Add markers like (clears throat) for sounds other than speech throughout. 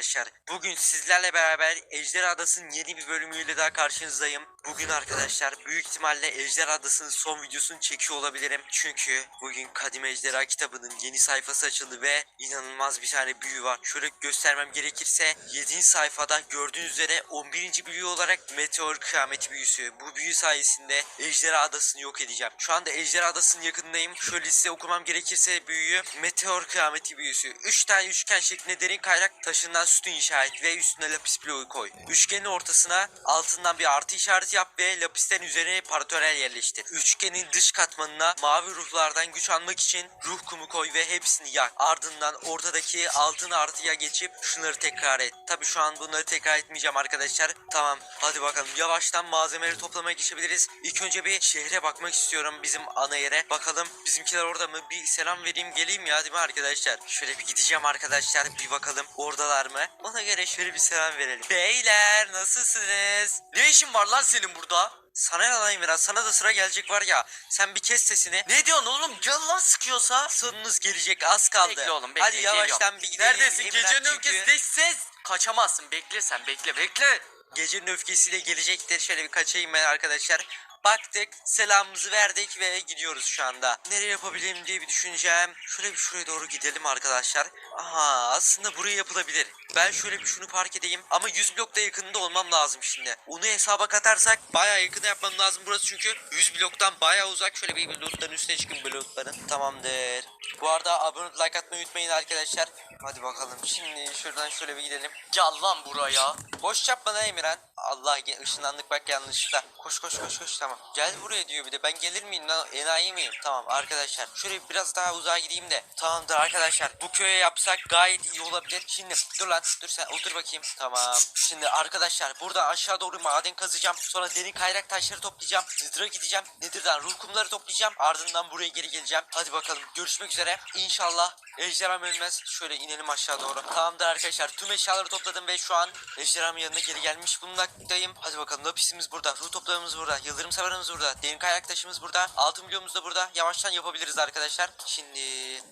arkadaşlar. Bugün sizlerle beraber Ejder Adası'nın yeni bir bölümüyle daha karşınızdayım. Bugün arkadaşlar büyük ihtimalle Ejder Adası'nın son videosunu çekiyor olabilirim. Çünkü bugün Kadim Ejderha kitabının yeni sayfası açıldı ve inanılmaz bir tane büyü var. Şöyle göstermem gerekirse 7. sayfada gördüğünüz üzere 11. büyü olarak Meteor Kıyameti büyüsü. Bu büyü sayesinde Ejderha Adası'nı yok edeceğim. Şu anda Ejderha Adası'nın yakındayım. Şöyle size okumam gerekirse büyüyü Meteor Kıyameti büyüsü. 3 tane üçgen şeklinde derin kaynak taşından sütun inşa et ve üstüne lapis bloğu koy. Üçgenin ortasına altından bir artı işareti yap ve lapislerin üzerine paratörel yerleştir. Üçgenin dış katmanına mavi ruhlardan güç almak için ruh kumu koy ve hepsini yak. Ardından ortadaki altın artıya geçip şunları tekrar et. Tabi şu an bunları tekrar etmeyeceğim arkadaşlar. Tamam hadi bakalım yavaştan malzemeleri toplamaya geçebiliriz. İlk önce bir şehre bakmak istiyorum bizim ana yere. Bakalım bizimkiler orada mı? Bir selam vereyim geleyim ya değil mi arkadaşlar? Şöyle bir gideceğim arkadaşlar bir bakalım oradalar mı? Ona göre şöyle bir selam verelim. Beyler nasılsınız? Ne işin var lan senin burada? Sana ne lan Emirhan? Sana da sıra gelecek var ya. Sen bir kes sesini. Ne diyorsun oğlum? Can lan sıkıyorsa. Sonunuz gelecek az kaldı. Bekle oğlum bekle. Hadi yavaştan bir gidelim. Neredesin? Emirhan Gecenin çünkü öfkesi dış ses. Kaçamazsın. Bekle sen bekle bekle. Gecenin öfkesiyle gelecektir. Şöyle bir kaçayım ben arkadaşlar. Baktık, selamımızı verdik ve gidiyoruz şu anda. Nereye yapabilirim diye bir düşüneceğim. Şöyle bir şuraya doğru gidelim arkadaşlar. Aha aslında buraya yapılabilir. Ben şöyle bir şunu park edeyim. Ama 100 blokta yakınında olmam lazım şimdi. Onu hesaba katarsak bayağı yakında yapmam lazım burası çünkü 100 bloktan bayağı uzak. Şöyle bir blokların üstüne çıkın blokların. Tamamdır. Bu arada abone olup like atmayı unutmayın arkadaşlar. Hadi bakalım şimdi şuradan şöyle bir gidelim. Gel lan buraya. Boş yapma lan Emirhan. Allah ışınlandık bak yanlışlıkla. Koş koş koş koş tamam. Gel buraya diyor bir de ben gelir miyim lan enayi miyim? Tamam arkadaşlar şöyle biraz daha uzağa gideyim de. Tamamdır arkadaşlar bu köye yapsak gayet iyi olabilir. Şimdi dur lan dur sen otur bakayım. Tamam. Şimdi arkadaşlar burada aşağı doğru maden kazacağım. Sonra derin kaynak taşları toplayacağım. Nether'a gideceğim. Nether'dan ruh kumları toplayacağım. Ardından buraya geri geleceğim. Hadi bakalım görüşmek üzere. İnşallah ejderham ölmez. Şöyle inelim aşağı doğru. Tamamdır arkadaşlar tüm eşyaları topladım ve şu an ejderhamın yanına geri gelmiş bulunmaktayım. Hadi bakalım lapisimiz burada. Ruh toplarımız burada. Yıldırım savarımız burada. Derin kaynak taşımız burada. Altın bloğumuz da burada. Yavaştan yapabiliriz arkadaşlar. Şimdi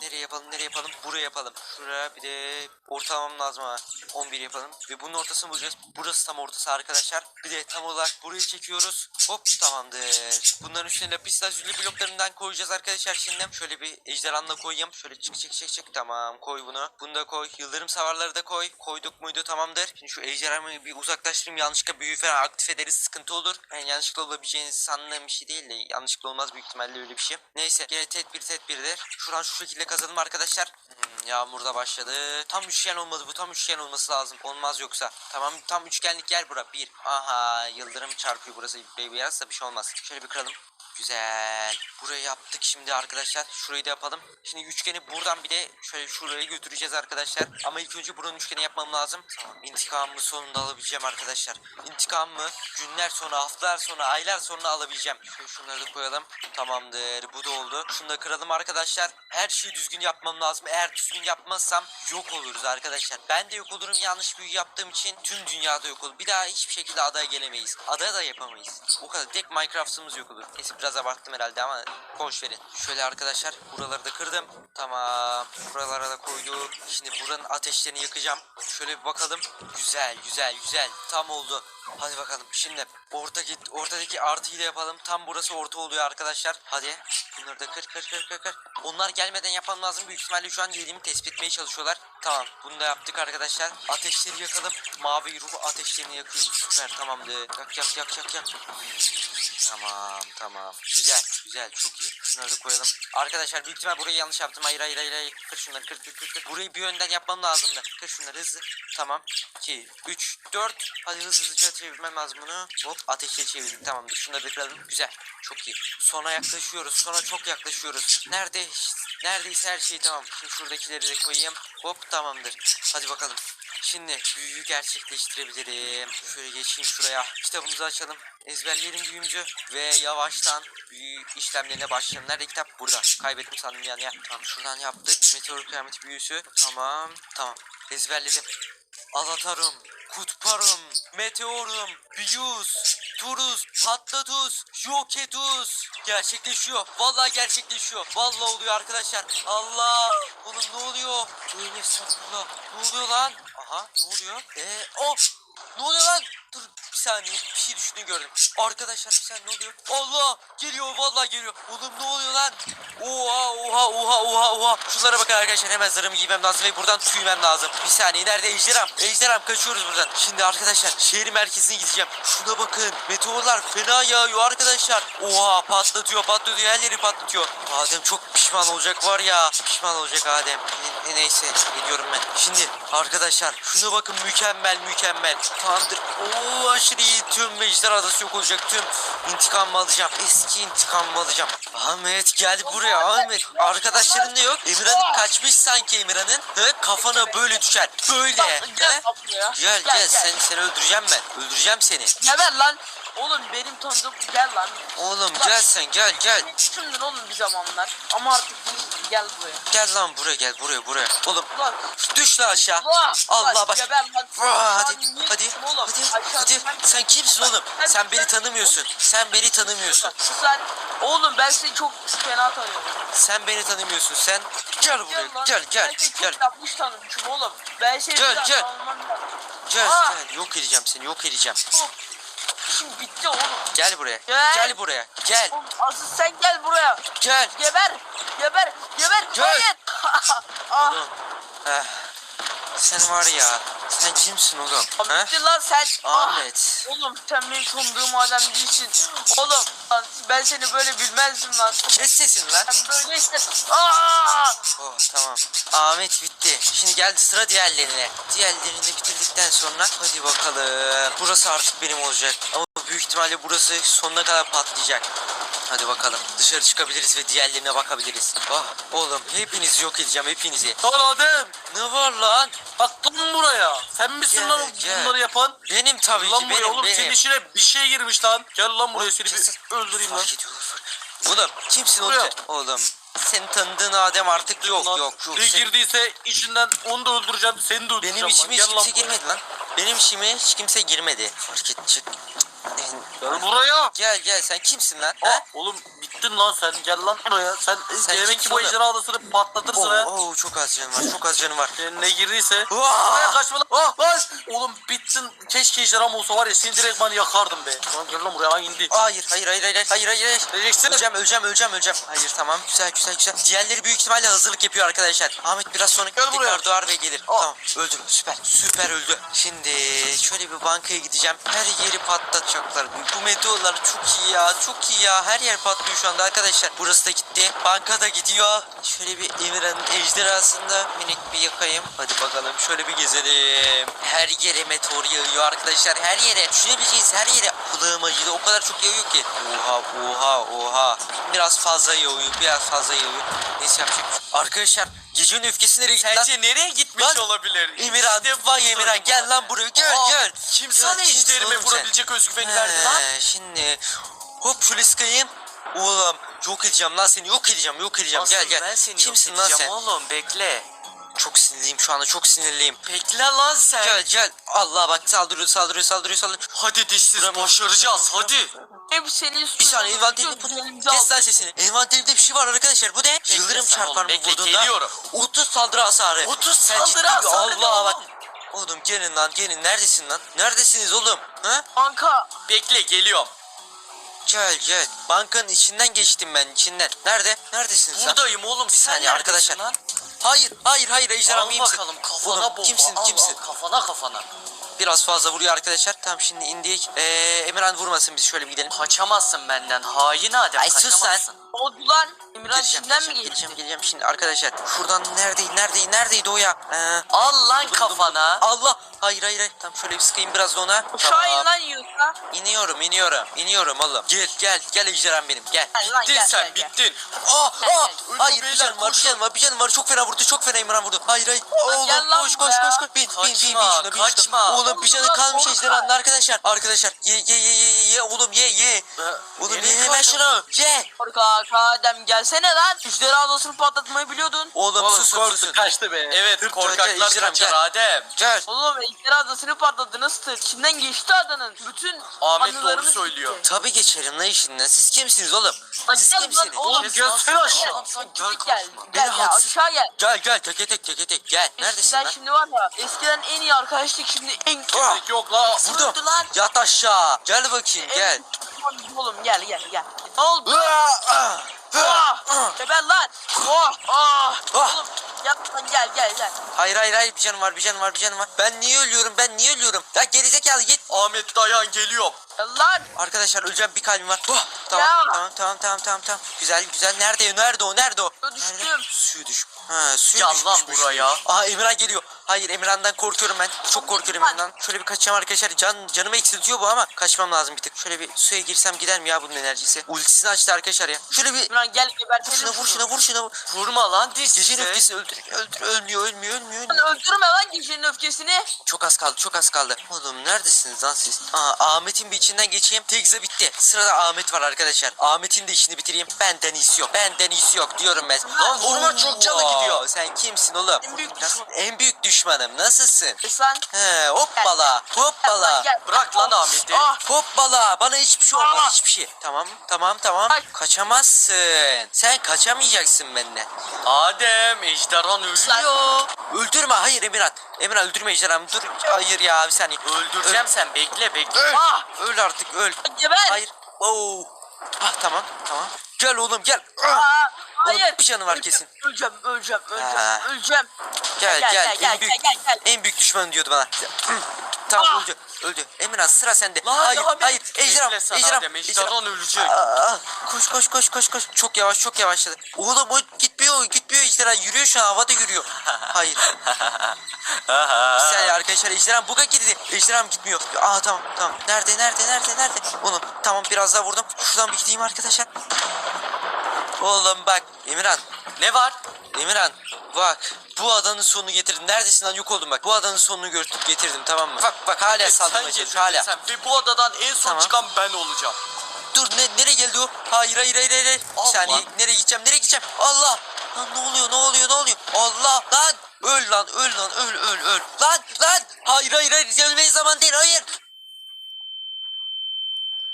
nereye yapalım nereye yapalım? Buraya yapalım. Şuraya bir de ortalamam lazım ha. 11 yapalım. Ve bunun ortasını bulacağız. Burası tam ortası arkadaşlar. Bir de tam olarak burayı çekiyoruz. Hop tamamdır. Bunların üstüne lapis lazuli bloklarından koyacağız arkadaşlar şimdi. Şöyle bir ejderhanla koyayım. Şöyle çık çık çık çık. Tamam koy bunu. Bunu da koy. Yıldırım savarları da koy. Koyduk muydu tamamdır. Şimdi şu ejderhamı bir uzaklaştırayım. Yanlışlıkla büyü falan aktif ederiz. Sıkıntı olur. Yani yanlışlıkla olabileceğinizi sandığım bir şey değil de yanlışlıkla olmaz büyük ihtimalle öyle bir şey. Neyse gene tedbir tedbirdir. Şuradan şu şekilde kazalım arkadaşlar. Hmm, yağmur da başladı. Tam üçgen olmadı bu. Tam üçgen olması lazım. Olmaz yoksa. Tamam tam üçgenlik yer bura. Bir. Aha yıldırım çarpıyor burası. Baby yarasa bir şey olmaz. Şöyle bir kıralım. Güzel. Burayı yaptık şimdi arkadaşlar. Şurayı da yapalım. Şimdi üçgeni buradan bir de şöyle şuraya götüreceğiz arkadaşlar. Ama ilk önce buranın üçgeni yapmam lazım. İntikamımı sonunda alabileceğim arkadaşlar. İntikamımı günler sonra, haftalar sonra, aylar sonra alabileceğim. Şöyle şunları da koyalım. Tamamdır. Bu da oldu. Şunu da kıralım arkadaşlar. Her şeyi düzgün yapmam lazım. Eğer düzgün yapmazsam yok oluruz arkadaşlar. Ben de yok olurum yanlış büyü yaptığım için. Tüm dünyada yok olur. Bir daha hiçbir şekilde adaya gelemeyiz. Adaya da yapamayız. O kadar. Tek Minecraft'ımız yok olur. Neyse biraz abarttım herhalde ama boş verin. Şöyle arkadaşlar buraları da kırdım. Tamam. Buralara da koyduk. Şimdi buranın ateşlerini yakacağım. Şöyle bir bakalım. Güzel güzel güzel. Tam oldu. Hadi bakalım. Şimdi orta git ortadaki artıyla yapalım. Tam burası orta oluyor arkadaşlar. Hadi. Bunları da kır kır kır kır kır. Onlar gelmeden yapmam lazım. Büyük ihtimalle şu an yediğimi tespit etmeye çalışıyorlar. Tamam. Bunu da yaptık arkadaşlar. Ateşleri yakalım. Mavi ruh ateşlerini yakıyoruz. Süper tamamdır. Yak yak yak yak yak. Hmm, tamam tamam. Güzel güzel çok iyi. Şunları koyalım. Arkadaşlar büyük ihtimal burayı yanlış yaptım. Hayır hayır hayır. Kır şunları kır kır kır. Burayı bir yönden yapmam lazımdı. Kır şunları hızlı. Tamam. 2, 3, 4. Hadi hızlı hızlıca çevirmem lazım bunu. Hop ateşe çevirdik tamamdır. Şunları da kıralım. Güzel. Çok iyi. Sona yaklaşıyoruz. Sona çok yaklaşıyoruz. Nerede? Neredeyse her şey tamam. Şimdi şuradakileri de koyayım. Hop tamamdır. Hadi bakalım. Şimdi büyüyü gerçekleştirebilirim. Şöyle geçeyim şuraya. Kitabımızı açalım. Ezberleyelim büyümüzü. Ve yavaştan büyü işlemlerine başlayalım. Nerede kitap? Burada. Kaybettim sandım yani ya. Tamam şuradan yaptık. Meteor kıyamet büyüsü. Tamam. Tamam. Ezberledim. Alatarım. Kutparım. Meteorum. Biyus. Turus. Patlatus. Joketus. Gerçekleşiyor. Vallahi gerçekleşiyor. Vallahi oluyor arkadaşlar. Allah. Oğlum ne oluyor? Tövbe estağfurullah. Ne oluyor lan? Aha ne oluyor? Eee o ne oluyor lan? Dur bir saniye bir şey düşündüğünü gördüm. Arkadaşlar bir saniye ne oluyor? Allah geliyor vallahi geliyor. Oğlum ne oluyor lan? Oha oha oha oha oha. Şunlara bakın arkadaşlar hemen zırhımı giymem lazım ve buradan tüymem lazım. Bir saniye nerede ejderham? Ejderham kaçıyoruz buradan. Şimdi arkadaşlar şehir merkezine gideceğim. Şuna bakın meteorlar fena yağıyor arkadaşlar. Oha patlatıyor patlatıyor her yeri patlatıyor. Adem çok pişman olacak var ya. Pişman olacak Adem. Ne- neyse gidiyorum ben. Şimdi arkadaşlar şuna bakın mükemmel mükemmel. Tamamdır. Oo aşırı iyi. Tüm ejder adası yok olacak. Tüm intikamımı alacağım. Eski intikamımı alacağım. Ahmet gel buraya Ahmet. Arkadaşların da yok. Emirhan'ın kaçmış sanki Emirhan'ın. He, kafana böyle düşer. Böyle. He? Gel buraya. Gel gel sen seni öldüreceğim ben. Öldüreceğim seni. Geber lan. Oğlum benim tanıdığım gel lan. Oğlum gel sen gel gel. Düşündün oğlum bir zamanlar. Ama artık. Gel buraya. Gel lan buraya gel buraya buraya. Oğlum Ulan. düş lan aşağı. Ulan. Allah bak. Geber lan. Lan hadi hadi oğlum? hadi Aşağı hadi sen- kimsin oğlum Sen- sen beni tanımıyorsun sen beni tanımıyorsun Sen oğlum ben seni çok fena tanıyorum. sen beni tanımıyorsun sen gel buraya lan. gel gel Ben seni çok gel yapmış tanımışım oğlum. Ben seni Gel, gel. gel Aa. gel yok edeceğim seni yok edeceğim Oğlum, Şimdi bitti oğlum. gel buraya Gel. gel buraya gel Oğlum asıl sen gel buraya. gel Geber. Geber. Geber. Gel. Hayır. (laughs) ah. oğlum Eh, sen var ya sen kimsin oğlum ha? Bitti lan sen. Ah. Ahmet Oğlum sen benim tanıdığım adam değilsin. Oğlum lan ben seni böyle bilmezdim lan. kes sesini lan Sen böyle işte. Aa! Oh tamam. Ahmet bitti. Şimdi geldi sıra diğerlerine. Diğerlerini de bitirdikten sonra hadi bakalım. Burası artık benim olacak. Ama büyük ihtimalle burası sonuna kadar patlayacak. Hadi bakalım. Dışarı çıkabiliriz ve diğerlerine bakabiliriz. Ah oğlum hepinizi yok edeceğim hepinizi. Lan Adem Ne var lan? bak lan buraya. Sen misin Gel, lan gel. bunları yapan? Benim tabii lan ki buraya benim oğlum senin benim. işine bir şey girmiş lan. Gel lan buraya seni Kesin. bir öldüreyim lan. Fark ediyor. Oğlum kimsin Buraya. oğlum? Oğlum senin tanıdığın Adem artık yok Lan, yok yok. Ne Senin- girdiyse içinden onu da öldüreceğim seni de öldüreceğim Benim lan. işime hiç Gel lan kimse buraya. girmedi lan. Benim işime hiç kimse girmedi. Fark edecek. Gel buraya. Gel gel sen kimsin lan? Aa, Ha? oğlum bittin lan sen gel lan buraya. Sen, Sen demek ki bu ejderha adasını patlatırsın ha. Oo, oo, çok az canım var. Çok az canım var. Senin ne girdiyse. Aa! Buraya kaçma lan. Aa, lan. Oğlum bittin. Keşke ejderham olsa var ya seni direktman yakardım be. Lan gel lan buraya lan indi. Hayır hayır hayır hayır hayır hayır hayır. Öleceksin. Öleceğim öleceğim öleceğim öleceğim. Hayır tamam güzel güzel güzel. Diğerleri büyük ihtimalle hazırlık yapıyor arkadaşlar. Ahmet biraz sonra Gel tekrar doğar ve gelir. Tamam öldü süper süper öldü. Şimdi şöyle bir bankaya gideceğim. Her yeri patlatacaklar. Bu meteorlar çok iyi ya çok iyi ya. Her yer patlıyor şu anda arkadaşlar. Burası da gitti. Banka da gidiyor. Şöyle bir Emirhan'ın ejderhasında minik bir yakayım. Hadi bakalım şöyle bir gezelim. Her yere meteor yağıyor arkadaşlar. Her yere. Düşünebileceğiniz her yere. Kulağım acıdı. O kadar çok yağıyor ki. Oha oha oha. Biraz fazla yağıyor. Biraz fazla yağıyor. Neyse yapacak şey. Arkadaşlar gecenin öfkesi nereye gitti lan? Sence nereye gitmiş Lan, olabilir? Emirhan İşte vay Emirhan gel lan buraya gel Aa, gel. Kim sana sen? vurabilecek özgüveni verdi lan? Şimdi hop şöyle sıkayım. Oğlum yok edeceğim lan seni yok edeceğim yok edeceğim Asıl gel gel. ben seni Kimsin yok lan edeceğim sen? oğlum bekle. Çok sinirliyim şu anda çok sinirliyim. Bekle lan sen. Gel gel. Allah bak saldırıyor saldırıyor saldırıyor saldırıyor. Hadi dişsiz başaracağız hadi. Hep senin Bir saniye envanterimde bu ne? Kes lan sesini. Envanterimde bir şey var arkadaşlar bu ne? Yıldırım sen çarpar oğlum, mı bekle, vurduğunda? geliyorum. 30 saldırı hasarı. 30 Sen saldırı ciddi hasarı ne Allah bak. oğlum? Oğlum gelin lan gelin neredesin lan? Neredesiniz oğlum? Ha? Banka. Bekle geliyorum. Gel gel. Bankanın içinden geçtim ben içinden. Nerede? Neredesin sen? Buradayım oğlum Bir saniye neredesin arkadaşlar. lan? Hayır hayır hayır ejderham iyi misin? bakalım kafana Oğlum, bomba. Kimsin al, kimsin? Al, kafana kafana. Biraz fazla vuruyor arkadaşlar. Tamam şimdi indik. Ee, Emirhan vurmasın biz şöyle bir gidelim. Kaçamazsın benden hain Adem Ay, sus sen. kaçamazsın. Oldu lan? İmran Geleceğim, mi geleceğim, geçti? geleceğim, geleceğim şimdi arkadaşlar. Şuradan neredeydi, neredeydi, neredeydi o ya? Ee, Al lan kafana. Allah! Hayır hayır hayır. Tamam şöyle bir sıkayım biraz da ona. Aşağı in lan yiyorsa. İniyorum, iniyorum, iniyorum oğlum. Gel, gel, gel ejderham benim, gel. Gel lan Bittin gel sen gel, gel. bittin. Aa, Gel, aa, gel. hayır bir canım var, bir canım var, bir canım var. Çok fena vurdu, çok fena İmran vurdu. Hayır hayır. Oğlum gel lan koş koş buraya. koş koş. Bin, bin, bin, bin Kaçma, şuna, bin kaçma. şuna. Oğlum bir canı Oğlum, kalmış ejderhanın arkadaşlar. Arkadaşlar ye ye ye ye ye, ye oğlum ye ye. Oğlum ye hemen kaçtın? şunu. Ye. Korkak Adem gelsene lan. Ejderha adasını patlatmayı biliyordun. Oğlum Oğlum susun korktu susun. kaçtı be. Evet Dur, korkaklar dur, ejderham, kaçar gel. Adem. Gel. Oğlum ejderha adasını patladınız tır. İçinden geçti adanın. Bütün Ahmet doğru söylüyor. gitti. Tabii geçerim lan işinden. Siz kimsiniz oğlum? Lan Siz gel lan kimsiniz? oğlum. Gelsene aşağı. Lan sen gel Gel. Gel ya aşağı gel. Gel gel teke tek teke tek gel. Neredesin lan? şimdi var ya eskiden en iyi arkadaşlık şimdi en Ah, Tek yok la. Vurdum. Lan. Yat aşağı. Gel bakayım gel. En oğlum gel gel gel. Ne oldu? Geber lan. Oh! Ah! Ah. Oğlum yapma gel gel gel. Hayır hayır hayır bir canım var bir canım var bir canım var. Ben niye ölüyorum ben niye ölüyorum? Ya gerizekalı git. Ahmet dayan geliyorum. Gel lan. Arkadaşlar öleceğim bir kalbim var. Oh, tamam, Ya. tamam tamam tamam tamam tamam. Güzel güzel nerede nerede o nerede o? Ya düştüm. Nerede? Suyu düş. Ha suya Gel lan düşmüş. buraya. Aa Emirhan geliyor. Hayır Emirhan'dan korkuyorum ben. Çok korkuyorum Emirhan'dan. Şöyle bir kaçacağım arkadaşlar. Can canımı eksiltiyor bu ama kaçmam lazım bir tık. Şöyle bir suya girsem gider mi ya bunun enerjisi? Ultisini açtı arkadaşlar ya. Şöyle bir Lan gel gebertelim şuna vur şuna vur şuna vur. Vurma lan diz Gecenin öfkesini öldür öldür ölmüyor ölmüyor ölmüyor Lan öldürme lan gecenin öfkesini. Çok az kaldı çok az kaldı. Oğlum neredesiniz lan siz? Aa Ahmet'in bir içinden geçeyim. Tegza bitti. Sırada Ahmet var arkadaşlar. Ahmet'in de işini bitireyim. Benden iyisi yok. Benden iyisi yok diyorum ben. Lan vurma, çok canı gidiyor. Sen kimsin oğlum? En büyük düşman. En büyük düşmanım. Nasılsın? Eslan. He hoppala hoppala. Gel. Bırak lan Ahmet'i. Ah! Hoppala bana hiçbir şey olmaz hiçbir şey. Tamam tamam tamam. Ay. Kaçamazsın. Sen kaçamayacaksın benden. Adem ejderhan ölüyor. Öldürme hayır Emirhan. Emirhan öldürme ejderhamı dur. Hayır ya bir saniye. Öldüreceğim sen bekle bekle. Öl. Ah! Öl artık öl. Geber. Hayır. Oo. Ah tamam tamam. Gel oğlum gel. Ah. Aa, hayır. Oğlum, bir canı var kesin. Öleceğim, öleceğim, öleceğim, Ha. öleceğim. Gel gel. gel, en gel, büyük, gel, gel. En büyük düşmanım diyordu bana. (clears throat) tamam Ah. öldü. Öldü. Emirhan sıra sende. Lan hayır Ahmet, hayır. Ejderham. bekle sen Ejderham. Ejderham. ejderhan ölecek. Aa, koş koş koş koş koş. Çok yavaş çok yavaşladı. Oğlum o gitmiyor gitmiyor ejderha. Yürüyor şu an havada yürüyor. Hayır. Bir saniye arkadaşlar ejderham buga girdi. Ejderham gitmiyor. Aa tamam tamam. Nerede nerede nerede nerede? Onu tamam biraz daha vurdum. Şuradan bir gideyim arkadaşlar. Oğlum bak Emirhan. ne var? Emirhan bak. Bu adanın sonunu getirdim. Neredesin lan yok oldum bak. Bu adanın sonunu gör- getirdim tamam mı? Bak bak hala saldırmaya sen çalışıyor hala. sen. Ve bu adadan en son Tamam. çıkan ben olacağım. Dur ne nereye geldi o? Hayır hayır hayır hayır. hayır. Bir Allah. saniye nereye gideceğim nereye gideceğim? Allah. Lan ne oluyor ne oluyor ne oluyor? Allah lan. Öl lan öl lan öl öl öl. Lan lan. Hayır hayır hayır. Ölmeye zaman değil hayır.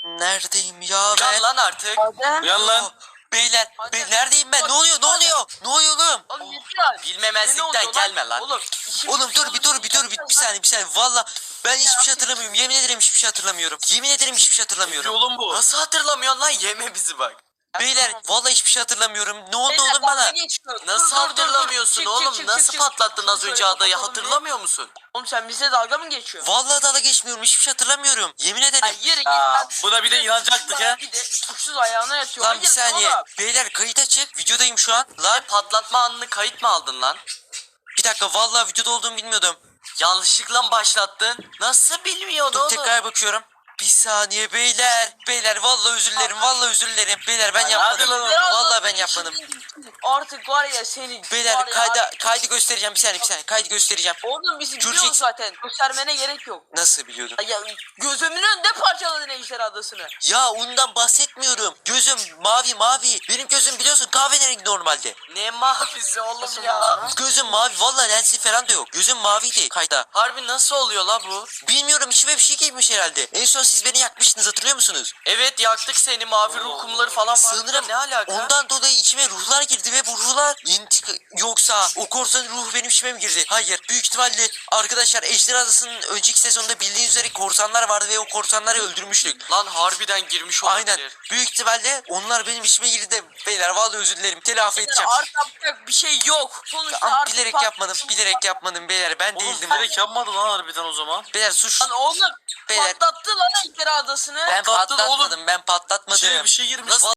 Neredeyim ya ben? Gel lan artık. Uyan lan. Beyler, Hadi. bey, neredeyim ben? Ne oluyor? Ne oluyor? Ne oluyor oğlum? Oğlum yeter. Bilmemezlikten oluyor gelme lan. Oğlum, işim- Oğlum dur bir dur bir dur bir, bir saniye bir saniye. Valla ben hiçbir şey hatırlamıyorum. Yemin ederim hiçbir şey hatırlamıyorum. Yemin ederim hiçbir şey hatırlamıyorum. Yolun bu. Nasıl hatırlamıyorsun lan yeme bizi bak. Beyler vallahi hiçbir şey hatırlamıyorum. Ne oldu Beyler, oğlum bana? dalga geçiyor. Dur, Nasıl dur, dur, dur. hatırlamıyorsun Çık, oğlum? çık, çık, Nasıl çık, çık. patlattın az Şöyle önce adayı kapatalım bir. hatırlamıyor musun? Oğlum sen bize dalga mı geçiyorsun? Vallahi dalga geçmiyorum. Hiçbir şey hatırlamıyorum. Yemin ederim. Ay yürü git Aa, lan. buna bir de inanacaktık ha. Bir de uçsuz ayağına yatıyor. Lan bir Hayır, saniye. oğlum. Beyler kayıt açık. Videodayım şu an. Lan Patlatma anını kayıt mı aldın lan? bir dakika vallahi videoda olduğumu bilmiyordum. Yanlışlıkla mı başlattın? Nasıl bilmiyordun Dur oğlum? tekrar bakıyorum. Bir saniye beyler. Beyler vallahi özür dilerim. Vallahi özür dilerim. Beyler ben yapmadım. Vallahi ben yapmadım. Artık var ya seni. Beyler ya, kayda, kaydı göstereceğim. Bir saniye bir saniye. Kaydı göstereceğim. Oğlum bizi biliyoruz Göreceksin. zaten. Göstermene gerek yok. Nasıl biliyordun? Ya gözümün önünde parçaladın Ejder Adası'nı. Ya ondan bahsetmiyorum. Gözüm mavi mavi. Benim gözüm biliyorsun kahverengi normalde. Ne mavisi oğlum Nasıl ya? Gözüm mavi. Vallahi lensi falan da yok. Gözüm maviydi kayda. Harbi nasıl oluyor la bu? Bilmiyorum içime bir şey girmiş herhalde. En son siz beni yakmıştınız hatırlıyor musunuz? Evet yaktık seni mavi ruh kumları falan var. Sanırım Ne alaka? ondan dolayı içime ruhlar girdi ve bu ruhlar intik yoksa o korsanın ruhu benim içime mi girdi? Hayır. Büyük ihtimalle arkadaşlar Ejder Adası'nın önceki sezonda bildiğiniz üzere korsanlar vardı ve o korsanları öldürmüştük. Lan harbiden girmiş olabilir. Aynen. Büyük ihtimalle onlar benim içime girdi de beyler vallahi özür dilerim. Telafi edeceğim. Artık yapacak bir şey yok. Sonuçta Ama artık bilerek yapmadım. Bilerek yapmadım beyler. Ben Oğlum değildim. direkt yapmadı lan harbiden o zaman. Beyler suç. Lan oğlum Beyler. patlattı lan Ejder Adası'nı. Ben patladı oğlum. patlatmadım. Ben patlatmadım. İçeri bir şey girmiş. Nasıl